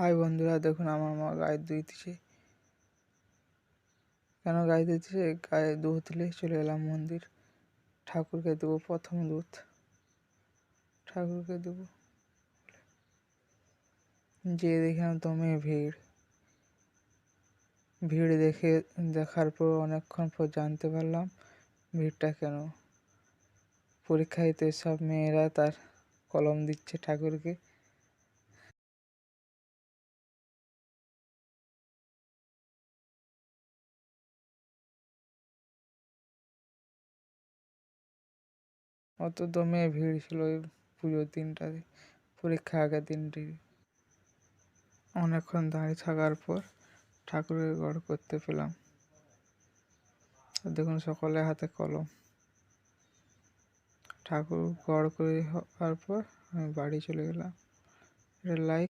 High বন্ধুরা, দেখুন আমার মা গায়ে ধুইতেছে কেন গায়ে ধুইতেছে গায়ে ধুতলে চলে এলাম মন্দির। ঠাকুরকে দেবো প্রথম দুধ। ঠাকুরকে দেবো। যে দেখলাম দমে ভিড়। ভিড় দেখে দেখার পর অনেকক্ষণ পর জানতে পারলাম ভিড়টা কেন। পরীক্ষা দিতে সব মেয়েরা তার কলম দিচ্ছে ঠাকুরকে। অত দমে ভিড় ছিল ওই পুজোর দিনটাতে, পরীক্ষা আগের দিনটি। অনেকক্ষণ দাঁড়িয়ে থাকার পর ঠাকুরের গড় করতে পেলাম। দেখুন সকলে হাতে কলম। ঠাকুর গড় করে হওয়ার পর আমি বাড়ি চলে গেলাম। এটা লাইক